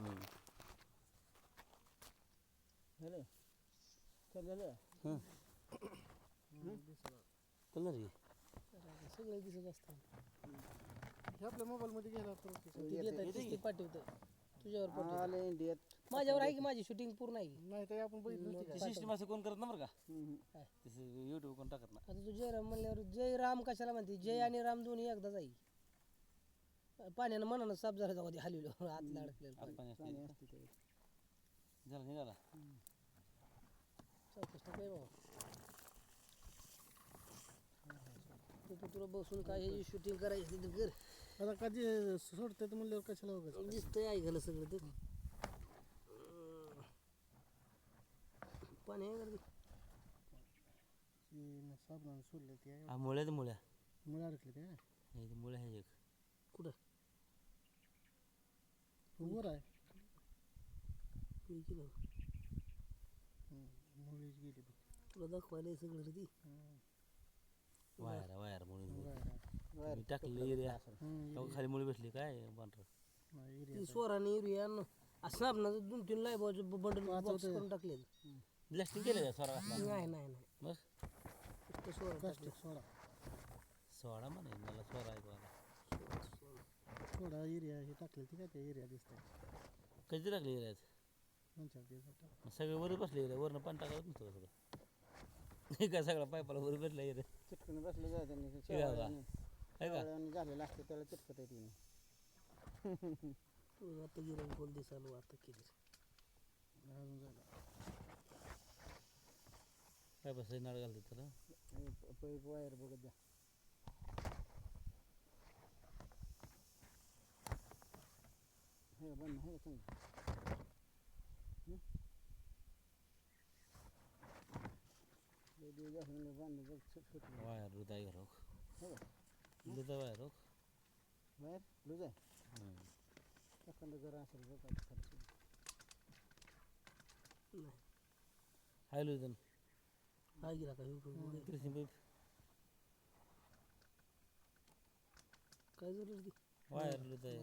हम्म. झालं? चल झालं? हं. कळलं रे सगळं दिसत असतं हे आपल्या मोबाईलमध्ये गेला तर ते सगळं. ती देतात तीच ती पाठवतं. तुझ्यावर पाठवतं. आले इंडियात. माझ्यावर आहे की माझी शूटिंग पूर्ण आहे? की नाही तर आपण बघितलं नसते ते का सिस्टम असं कोण करत ना बरं का. तसं युट्यूब कोण टाकत ना? आता तू जय राम म्हणल्यावर जय राम कशाला म्हणते? जय आणि राम दोन्ही एकदाच आहे. पाण्यानं मनानं साफ झाला जाऊ दे हलविलं. आतला अडकलेलं आत पाणी. पाणी असते असते ते. झालं निघाला? बाबा तू तुला बसून काय हे शूटिंग करायची तर कर. आता कधी सोडतात म्हणल्यावर कशाला वगैरे दिसतंय ऐकायला सगळं तर. पाणी आहे? साबणाने सोडले ते. हा मुळ्या. मुळे अडकले ते हे ते मुळ्या आहे एक. कुठं? वर आहे किती किलो मुळीच गेली बघ तुला दाखवायला सगळं रे ती वायर वायर म्हणून टाकलं एरिया खाली मुळे बसली काय एरिया ती सोराने युरिया असं आपण दोन तीन लाय बंडल करून टाकले ब्लास्टिंग केलं का स्वरा घातला नाही नाही नाही मग सोरा टाकले प्लास्टिक सोडा सोडा म्हणे मला स्वरा ऐकवायला थोडा एरिया हे टाकले ते काय ते एरिया दिसतंय. कधी टाकली एरियात दिवसात मग सगळे वर बसले एरिया वरनं पाणी टाकायला नसतं सगळं? हे काय सगळा पायपाला वर बसला एरिया चिटकून बसलं जाय त्यांनी आहे का? शेवाळ्याने. आहे का शेवाळ्याने झालेलं असतं त्याला चिटकत आहे तिने. तू आता गिरण कोण दिसालो आता केली. अजून झालं. काय बसायचं नाड घालतात त्याला? पैप वायर बघत जा. हे बंद आहे का चांगलं हं? लय दिवस झाले म्हणलं बांधलं वायर हृदय घालो हो का? हृदय वायर हो बाहेर लूज आहे असेल बघ आता खाली सुट. नाही हाय लुजन हा गेला का ह्यो कृष्ण पाईप काय झालं ती वायर हृदय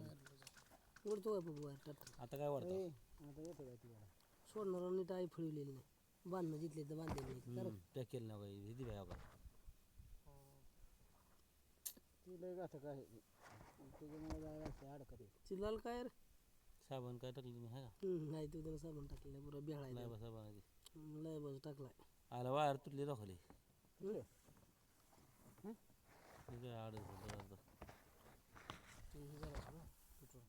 ओढतो का बाबू टाक आता काय वाढतं ए, आता येतो काय ती वाला सोडणार नीट आई फळवलेली नाही. बांधणं जिथले तर बांधलेली नाही पॅक केलं ना काही किती भाई का ती लय गाठक आहे. त्याच्यामुळे जायला लागते अडकत आहे. ती लाल काय रे? साबण काय टाकली तुम्ही हम्म, नाही तू त्यानं साबण टाकलेलं बरं का बेळाय नाही बा साबणाची लय बस टाकलाय. आला वायर तुटली दाखवली? हे? काय आडच होतं ते हे जरासं ना, तुटून.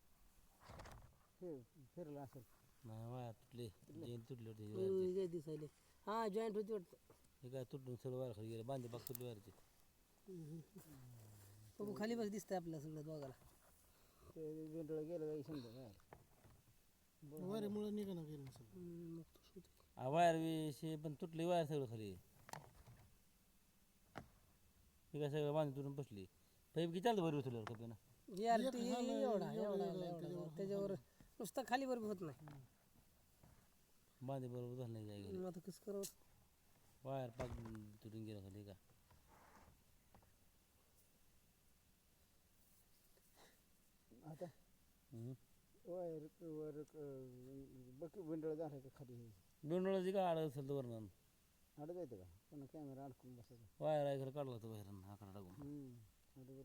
हे फिरलं असेल नाही वायर तुटली. जैन तुटली होती. काय दिसायले. हा जॉईंट होती वाटतं. हे काय तुटून सगळं वायर खाली गेलं. बांधे पाक तुटली वायरची बाबू खाली बस दिसतंय आपल्या सगळं दोघाला. ते गेलं काही समजा बाहेर वाऱ्यामुळे निघाना गेलं सगळं. हा वायर विषयी पण तुटली वायर सगळं खाली. हे काय सगळं बांधून तुटून बसली. पाईप किती चालतं बरं उचलल्यावर कपी ना यार ती एवढा एवढा एवढा. त्याच्यावर नुसतं खाली बरोबर होत नाही. बांधे बरोबर झालं नाही जाय मग आता कसं करावं? वायर पाक तुटून गेलं खाली का? आता? हम्म. वायर वर बकी बेंडोळ झालं का खाली? बेंडोळाची काय आडत असेल तर वरनं. अडक येतं का? पण कॅमेरा अडकून बसायचा. वायर आहे खरं काढला होता बाहेर आकडा टाकून. हम्म.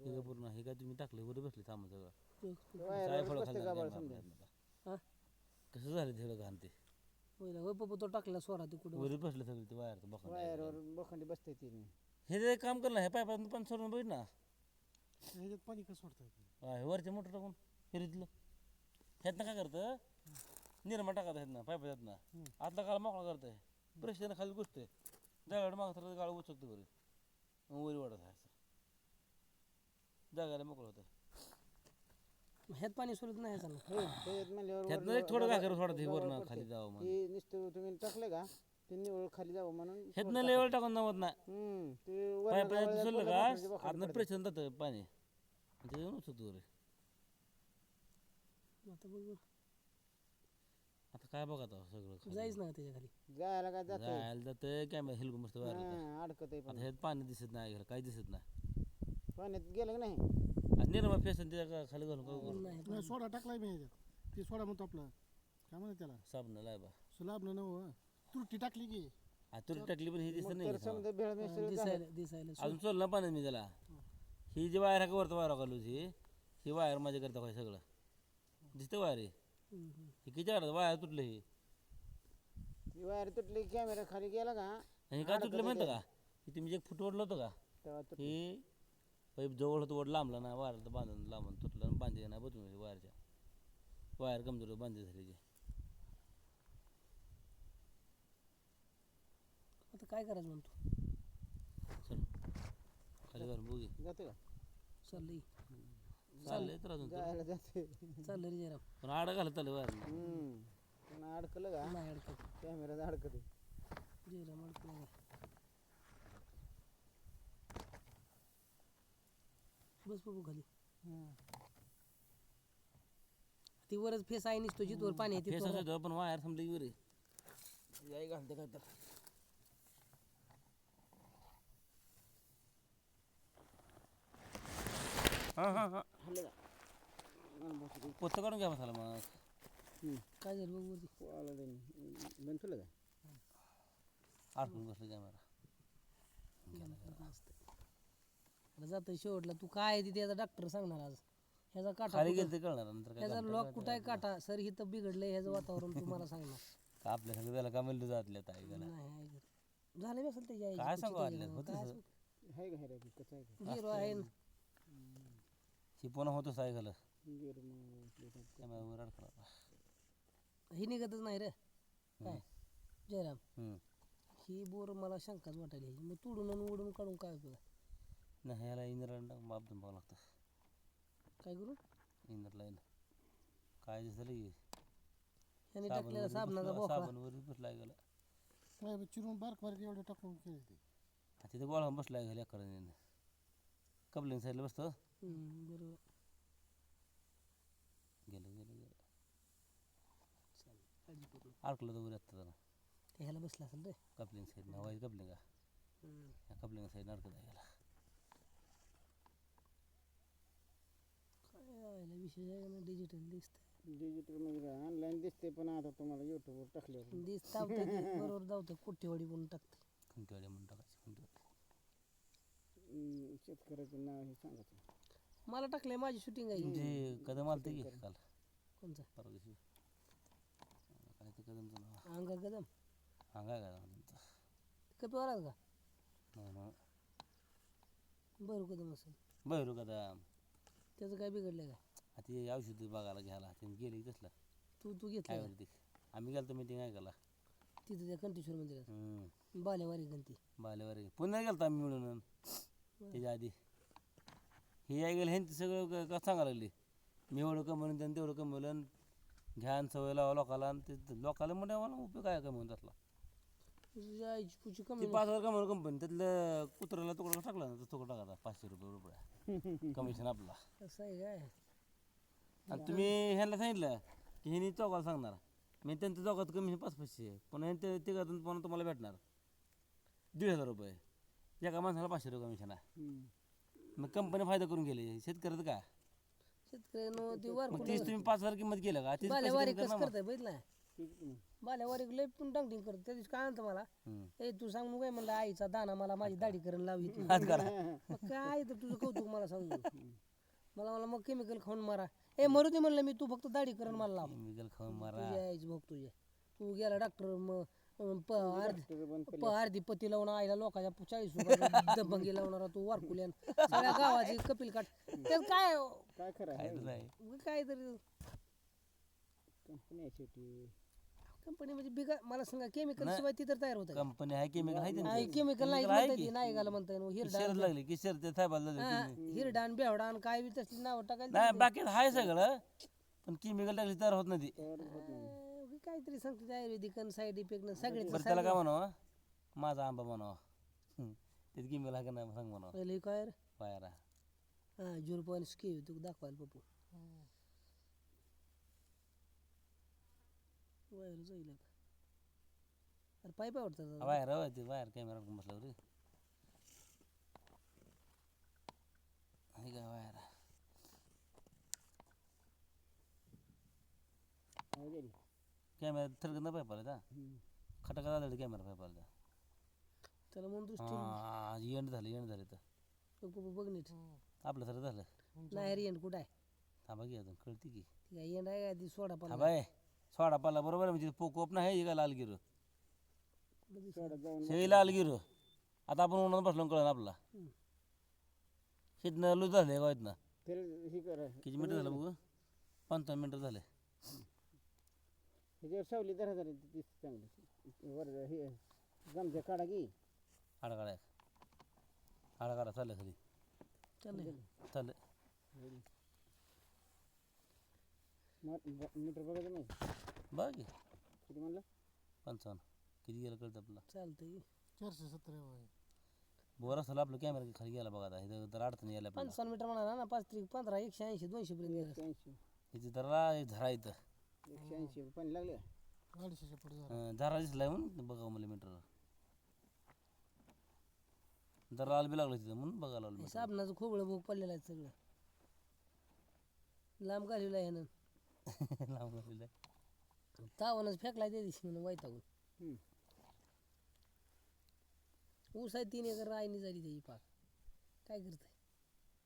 हे पूर्ण हे काय तुम्ही टाकले वर बसले थांबा सगळं. ते- ते वायरवर काय फळं बसते खाल्लं गाभाळ काय समजा? कसं झालं ते घाण ते? ना होय पप्पा तो टाकला स्वरा ते कुठं? वर बसले सगळे ते वायर बघा वायरवर बोखंडी बसते तिने. हे जे काम करलं हे पायपातून पण सोडून बघ ना? ह्याच्यात पाणी कसं सोडता येत. हा, हे वरचे मोटर टाकून फिरीतलं. ह्यातनं काय करतं? निर्मा टाकत आहेत ना पायपा ह्यातनं आतला काळ मोकळा करतंय. प्रेशरनं खाली घुसतंय. दगड मागं तर गाळ उचकतो वरी. मग वरी वाढत आहे असं. जागायला मोकळं होतं ह्यात पाणी सोडत नाही ह्याचा हो म्हणल्यावर वरनं थोडं सोडत हे गाभाळ वरनं. खाली जावं म्हणून. ती नुसतं तुम्ही टाकलं का ते निवळ खाली जावं म्हणून ह्यातनं लेवल टाकून हम्म ते वरनं सोडलं का? आतनं पडते. जातं पाणी. त्याच्यावर उचकतो वरी. आता बघ. आता काय बघा आता सगळं खाली. जायच ना त्याच्याखाली. जायला काय जात जायला जातं कॅमेरा हिलगून मस्त बाहेर होतं. अडकत आहे आता पण ह्यात पाणी दिसत नाही काही दिसत नाही. पाण्यात गेलं का नाही? निर्मा फेसन त्याच्याखाली घालून काय करू. नाही सोडा टाकलाय मी ह्याच्यात ते सोडा म्हणतो आपला. काय म्हणत त्याला? साबण सुलाब ना नव त्रुटी टाकली की. तुरी टाकली पण ही दिसत नाही का? समजा भेळ मिसळ दिसायला दिसायला अजून सोडलं पाणी मी त्याला. ही. जी वायर का वरतं वायर घालू ही ही वायर माझ्या करता काय सगळं. दिसतं वायर हे. हे किती वायर वायर तुटलं हे. ती वायर तुटली कॅमेरा खाली गेला का? आणि हे काय तुटलं माहितं का? हे तुम्ही एक फुट ओढलं होतं का? तेव्हा. हे पाईप जवळ होतं ओढ लांबला ना वायर बांधून लांबून तुटलं आणि बांधे नाही बदलून वायरच्या वायर कमजोर बांधे झाली ते आता काय करायचं म्हणतो? चल. खाली घालून बघू जाते का? चाललंय. चाललंय तर अजून तर. जायला जाते. चाललं रे जरा पण आड घालत चाललं वायर हम्म. अडकलं का? नाही अडकत कॅमेरा अडकते जयराम अडकला बस बाबू खाली. ती वरच फेस आहे निसतो जिथवर पाणी आहे फेस तिथवर. असतो पण वायर थांबली की बरे. याय घालते काय तर हां हां हां. हल्लं पोतं काढून घ्या मसाला मग. काय झालं बघू वरती? पोळाला देईन बंद तुला का आडकून बसलं कॅमेरा. जातं शेवटला. तू काय आहे ते त्याचा डॉक्टर सांगणार आज. ह्याचा काटा खाली कुठं- गेलं ते कळणार नंतर काय ह्याचा घालतं लॉक कुठं आहे काटा? सर इथं बिघडलंय ह्याचं वातावरण तुम्हाला सांगणार का आपल्या सगळं त्याला का म्हणलं जातल्या ताई त्याला? नाही ऐकत झालं असेल त्याच्या आईची काय सांगू. होतं आहे का कसं आहे सांगू? हिरो आहे ना. ही पुन्हा होतं साय झालं गिर मग कॅमेरावर अडकला ही निघतच नाही रे. काय? जयराम. हम्म. ही बोर मला शंकाच वाटायला. मग तोडून आणि ओढून काढून काय उपयोग आहे? नाही ह्याला इंद्र बाप धुन बघावं लागतं काय करू इंद्र लाईन काय दिसलं की ह्याने टाकलेला साबणाचा साबण बोकळा साबणवर बसलाय गेला चिरून बारक बारक एवढे टाकून केले ते तिथे गोळा बसलाय गेला एकर कबलिंग साईडला बसतो हम्म, बरोबर गेलं गेलं गेलं. अडकलं तर वर आता जरा ते ह्याला बसला असेल रे कपलिंग साईड नाव कपलिंग का कपलिंग साईड अडकत गेला काय विशेष आहे ना डिजिटल दिसत डिजिटल म्हणजे ऑनलाईन दिसते पण आता तुम्हाला युट्यूबवर टाकल्यावर दिस तावतं ते बरोबर धावतं कुट्टीवाडी म्हणून टाकतं खंतीवाडी म्हणून टाकायचं हम्म, शेतकऱ्याचं नाव हे सांगायचं मला टाकलंय माझी शूटिंग आहे. तुमचे कदम आलते की काल? कोणचा? परवा दिवशी. काय ते कदमचं नाव? अंगा कदम? हा काय काय तुमचं कपी आला का नाही. बरं कदम असेल. बरं कदम. त्याचं काय बिघडलं का? आता ते औषध बघायला घ्यायला त्यांनी गेले तसलं तू तू काय घेतलं का? होती आम्ही गेलो मिटिंग ऐकायला. तिथं त्या कंटेश्वर मंदिरात. हम्म. बालेवारी गंती बालेवारी पुन्हा गेलतो आम्ही मिळून. त्याच्या आधी. हे आई गेलं ह्यांचं सगळं क- का सांगायला लागली? मी एवढं कमवलं त्यांनी तेवढं कमवलं आणि घ्या आणि सवय लावा लोकाला आणि ते लोकाला म्हणते मला उपयोग काय कमवून त्यातला? पुची कमी ते पाच हजार कमवलं कंपनी त्यातलं कुत्र्याला तुकडा टाकला ना तो तुकडा टाकायचा पाचशे रुपये रुपये. कमिशन आपला. असं आहे काय? आणि तुम्ही ह्यांना सांगितलं की ह्यांनी चौकाला सांगणार. मी त्यांच्या चौकात कमिशन पाच पाचशे आहे. पुन्हा ह्यांच्या तिघातून पुन्हा तुम्हाला भेटणार. दीड हजार रुपये. एका माणसाला पाचशे रुपये कमिशन आहे. हम्म. मग कंपनी फायदा करून गेली. शेतकऱ्याचं काय शेतकऱ्यानं ते वार मग तीच तुम्ही पाच हजार किंमत केलं का? तीच पैसे बालेवारी कमी कसं करणार मग. करताय बघितलं? मग. बालेवारी लय पण डांगटिंग करत त्या दिवशी काय म्हणतं मला. ए तू सांग मग काय म्हणलं आईचा दाना मला माझी दाढी करून लावी करा. मग काय तर तुझं कौतुक मला सांगू. मला मला मग केमिकल खाऊन मारा. ए मरू दे म्हणलं मी तू फक्त दाढी करून मला लाव. केमिकल खाऊन मारा. तुझ्या आईच बघ तुझ्या तू गेला डॉक्टर मग अं, प- अर्धी प- पती लावून आईला लोकांच्या चाळीस दबंगी लावणारा तू वारकुल्यान सगळ्या गावाची कपिल काट. त्यात काय काय खरं आहे? काय नाही. तरी. कंपनी आहे शेवटी कंपनी म्हणजे बिगा मला सांगा केमिकल शिवाय ती तर तयार होत कंपनी आहे केमिकल आहे त्यांचं. केमिकल नाही Chemical आहे म्हणता की? ती नाही घाला म्हणता येईल हिरडा शरद लागली की शरद साहेबाला लागली. हिरडान बेवडान काय बी तसली नाव टाकायला नाही बाकी आहे सगळं पण केमिकल टाकली तर होत नाही ती. तयार होत नाही. अं, काय तरी सांगते ते आयुर्वेदिक साईड इफेक्ट सगळे बरं त्याला काय म्हणावं? माझा आंबा म्हणावा. त्यात केमिकल आहे का नाही सांग म्हणावं. पहिले काय रे? पायरा हा झिरो पॉईंट स्की तू दाखवायला पप्पू. वायर जाईल आता. अरे पाईप आवडतात दादा. बाहेर हवं ते बाहेर कॅमेरा बसला रे आहे का बाहेर आहे गेली. कॅमेरा थरकत ना पाय पाहिला हम्म. खटाका झालं कॅमेरा पाय पाहिला त्याला म्हणून दृष्टी हा एंड झालं एंड झालं तर बघ बघ- बघ नीट आपलं सर झालं नाही रे एंड कुठं आहे थांबा की अजून कळते की ती काय एंड आहे का ती सोडा पण थांबा आहे सोडा पाला बरोबर आहे? म्हणजे पोकोप नाही का लाल गिरो सोडा जाऊन हे लाल गिरो आता आपण उन्हात बसलो कळलं आपला. हिथनं लूज झालं का इथनं? किती मिनटं झालं बघू? पंचावन्न मिनटं झाले. ह्याच्यावर सावली दहा हजार दिसते चांगली. वर हे गमच्या काढा की. आडा काढा आडा काढा चाललं खाली. चाललं. ब- मीटर बघायचं नाही? बघा की. किती म्हणलं? पंचावन्न. किती गेलं कळतं आपल्याला? चालतंय चारशे सत्तर आहे बोर असलं आपलं कॅमेरा खाली गेला बघा आता. इथं तर अडचण यायला आपल्याला पंचावन्न मीटर म्हणा ना पाच त्रिक पंधरा एकशे ऐंशी दोनशे पर्यंत गेलं. एकशे ऐंशी. इथे तर रा- झरा इथं. एकशे ऐंशी. पाणी लागले? अडीचशेच्या पुढे झालं. अं, झरा दिसलाय म्हणून बघा मला मीटर जर लाल बी लागलं तिथं म्हणून बघा लावलं हे मीटर साबणाचं खोबळं भोग पडलेलं आहे सगळं. लांब घालवलं आहे ह्यानं. लांब गेलेलं आहे. तावनच फेकलाय त्या दिवशी म्हणून वैतागून. ऊस आहे तीन एकर रायनी झाली त्याची पाक. काय करताय?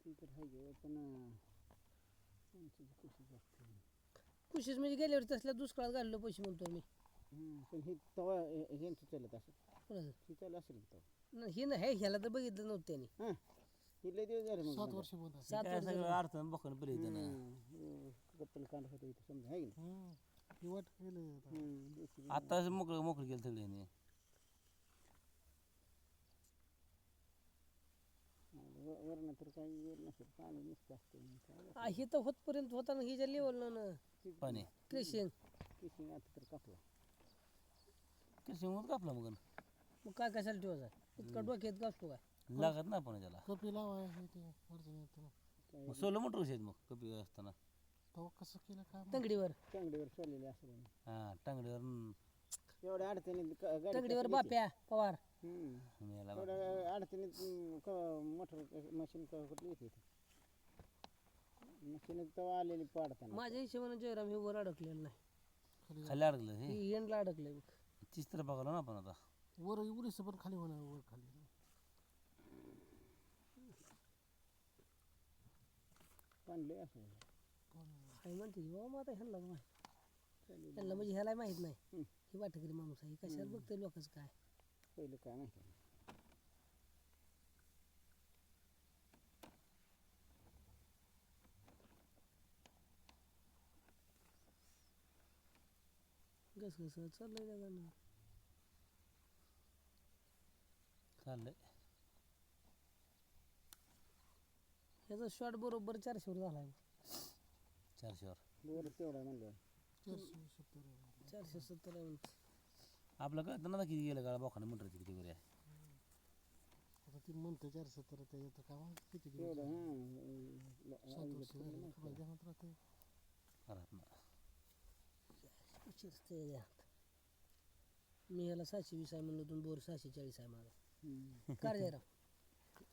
ती तर आहे गं, पण अं, आमची कशी जास्त आहे. कुशीस म्हणजे गेल्यावर तसल्या दुष्काळात घाललं पैसे म्हणतो मी. हम्म, पण ही तवा चालत असेल. कोणाचं? ही चालू असेल तवा? न- हे ना हे ह्याला तर बघितलं नव्हतं त्यांनी. हां. ही लय दिवस झाले मग सात. वर्ष बंद आहे सात काय वर्ष सगळं अडचण बघून पहिले इथं ना कांड होतं इथं समजा आहे की नाही? हम्म. ही वाट केलं आता. हम्म, मोकळं मोकळं केलं सगळे ह्यांनी. व- वरनं तर काही वर नसेल पाणी नुसतं असतं मग काय आ, हे तर होतपर्यंत होता ना हिच्या लेवलनं ना पाणी. किसिंग आता तर कापला. कृषी मग कापला मग. मग काय कशाला ठेवायचा? इतका डोक्यात गावतो काय लागत ना आपण त्याला कपी लावा हे ते अडचण येते ना मग सोलं मोटर कशी आहेत मग कपी असताना. तेव्हा कसं केलं काय माहीत. तंगडीवर. असेल हां टांगडीवर एवढ्या अडचणीत ग- गाडी तंगडीवर बाप्या पवार. येते? हम्म. मेला एवढ्या अडचणीत हम्म, क- मोटर मशीन क- कुठली येते मशीन तेव्हा आलेली पाडताना. माझ्या हिशोबानं जयराम हे वर अडकलेलं नाही. खाली अडकलं हे? ही एंडला अडकलंय बघ. तीच तर बघालो ना आपण आता. वर एवढीच पण खाली होणार वर खाली. पाणले असं. काय म्हणते बाबा मग आता ह्यांना माहीत. ह्यांना म्हणजे ह्याला माहीत नाही. ही वाटकरी माणूस आहे. कशाला बघते लोकांचं काय? पहिलं काय माहिती? घस घस चाललंय. चाललंय. ह्याचा शॉट बरोबर चारशेवर झाला आहे चारशेवर. बरं तेवढा म्हणलं. चारशे सत्तर आहे. चारशे सत्तर आहे म्हणून. आपलं कळतं ना किती गेलं गाळा बोखाने मोटरची किती बरी आहे. आता ती म्हणते चारशे सत्तर त्याच्यात काय माहीत किती दिवस तेवढं झाले. हां सात वर्ष झाले काय ध्यानात राहते राहत ना उशीरच ते ह्यात. मी ह्याला सहाशे वीस आहे म्हणलो तुम्ही बोर सहाशे चाळीस आहे माझा. कार जयराम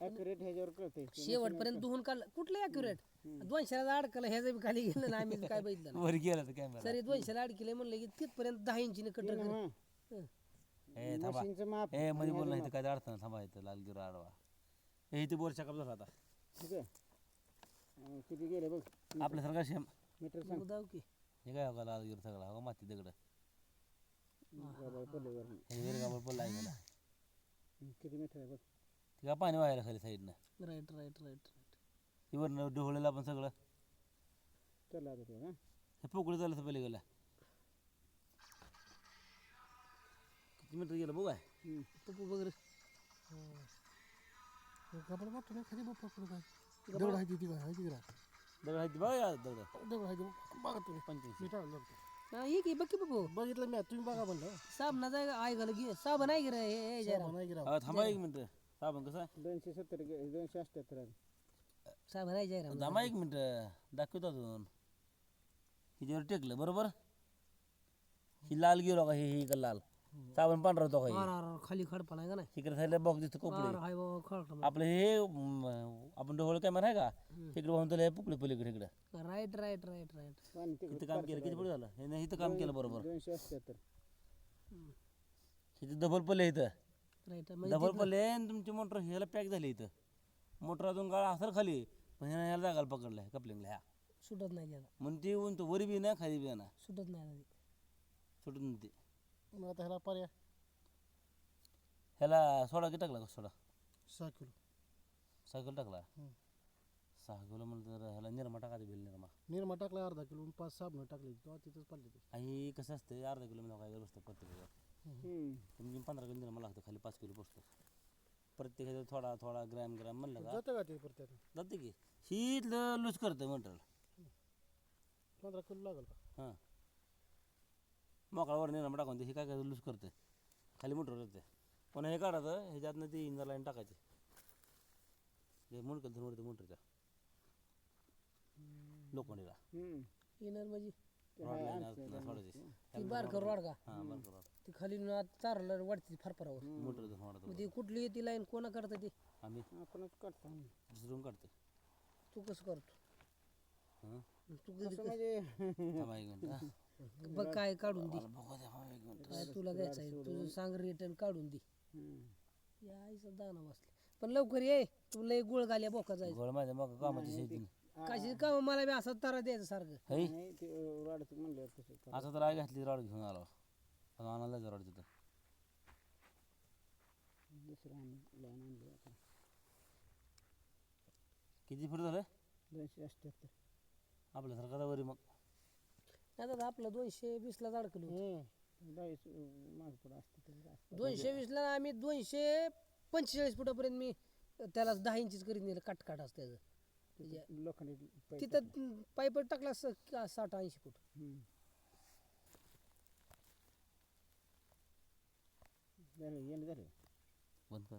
ह्याच्यावर शेवटपर्यंत दुहून काढलं. कुठलं अॅक्युरेट दोनशेला अडकलं ह्याचं बी खाली गेलं ना आम्ही काय बघितलं. वर गेला तर कॅमेरा सरी दोनशेला अडकले म्हणलं की तिथपर्यंत दहा इंचीने कट हां. ए थांबा. मशीनचं माप ए मध्ये बोल नाही तर काय अडचण थांबा इथं लाल गिरो आडवा. ए इथे बोर चकअप झाला आता. ठीक आहे. अं, किती गेले बघ? आपल्यासारखा शेम. मीटर सांग. दाव की. हे काय हो का लाल गिरो सगळा? हो माती दगड. हे विरगावर गेला किती मीटर आहे बघ? का पाणी व्हायला खाली साईडनं राईट राईट राईट ते वरनं ढोळलेलं आपण सगळं. चला आता ते हां? हे पोकळी चाललं पहिले गेला. किती मीटर गेलं बघू काय? पप्पू वगैरे. कपडे मोठं नाही खाली बाप्पा पुढे काय. दगड आहे ती काय आहे ती काय दगड आहे ते बघा या दगड. दगड आहे ते बघा. तुम्ही. पंच्याऐंशी मी टाळलं होतं. हा ये की बघ की बघू. बघितलं मी तुम्ही बघा म्हणलं. साबणा जाय आहे घाल घे साबण आहे की रे? हे हे नाही थांबा एक मिनिट. साबण कसं आहे? दोनशे सत्तर गे- दोनशे अठ्ठ्याहत्तर आहे. साबण आहे जयराम. थांबा एक मिनिट. दाखवतो अजून. हिच्यावर टेकलं बरोबर? ही लाल गिरो का हे ही का लाल. साबण पांढरा होतो आर आर, खाली खडपा नाही का नाही? इकडे साईडला बॉक्स दिसतो कोपडे हाय बाबा खडपा आपलं हे म, आपण ढोळ कॅमेरा आहे का? इकडे वाहून तुला पुकळे पलीकडे इकडे. राईट राईट राईट राईट पाणी इथं काम केलं किती पुढे झालं? हे नाही इथं काम केलं बरोबर. दोनशे अठ्ठ्याहत्तर इथं डबल पल्ले इथं. राईट म्हणजे डबल पल्ले आणि तुमची मोटर ह्याला पॅक झाली इथं. मोटर अजून गाळा असेल खाली पण ह्याला ह्याला जागाला पकडलाय कपलिंगला ह्या. सुटत नाही त्याला. म्हणून ती उंच वरी बी ना खाली बी ना. सुटत नाही आता ते. सुटून ते. मग आता ह्याला पर्याय? ह्याला सोडा की टाकला का सोडा? सहा किलो. सहा किलो टाकला? हम्म. सहा किलो म्हणलं तर ह्याला निरमा टाकायचं बिल निरमा. निरमा टाकला अर्धा किलो पाच साबण टाकले. तेव्हा तिथंच पडले ते. आणि कसं असतं अर्धा किलो म्हणजे काय बसतं प्रत्येक हम्म. तुम्ही पंधरा किलो निरमा लागतं खाली पाच किलो पोचतं प्रत्येक थोडा थोडा ग्रॅम ग्रॅम म्हणलं का? जातं का ते परत जाते की. ही लूज करतं मटेरियल पंधरा किलो लागेल का? हां. मोकळावर निरमा टाकून ते हे काय काय लूज करतं खाली मोटर येते पुन्हा हे काढायचं ह्याच्यातनं ती इंजर लाईन टाकायची. हे मुंडकं धरून वरती मोटरच्या लोखंडीला. इनर म्हणजे? ते ती. बारकर रॉड का? हां ती खाली चारला वाढते फारफारावर मग ती कुठली येते लाईन कोणा करता ते? आम्ही? आपणच. दुसरून तू कसं करतो? हां? तू कसं म्हणजे हां. बघ काय काढून दे. काय तुला घ्यायचं आहे तुझं सांग रिटर्न काढून दे. हम्म. या आईचं दाना बसले पण लवकर ये तू लय गुळ घाल्या बोका जायचं. गोळ माझ्या मग कामाची शेती कशी का मला बी असं तारा द्यायचं सारखं. है? नाही ते. आता तर आय घातली रॉड घेऊन आलो. आता आणायला जायचं रॉड तिथं दुसरं आणून लाईन आणली आता. किती फूट झालं? दोनशे अठ्ठ्याहत्तर. आपल्यासारखा तर वरी मग. नाही दादा आपलं दोनशे वीसला अडकलो हम्म. बावीस माग पुढं असतं तरी जास्त. दोनशे वीसला आम्ही दोनशे पंचेचाळीस फुटापर्यंत मी त्याला दहा इंचीच करीत नेलं काट काट असतं त्याचं. लोखंडी पाईप तिथं पाईप टाकला असं का साठ ऐंशी फूट? हम्म. झालं येणं झालं. बंद कर.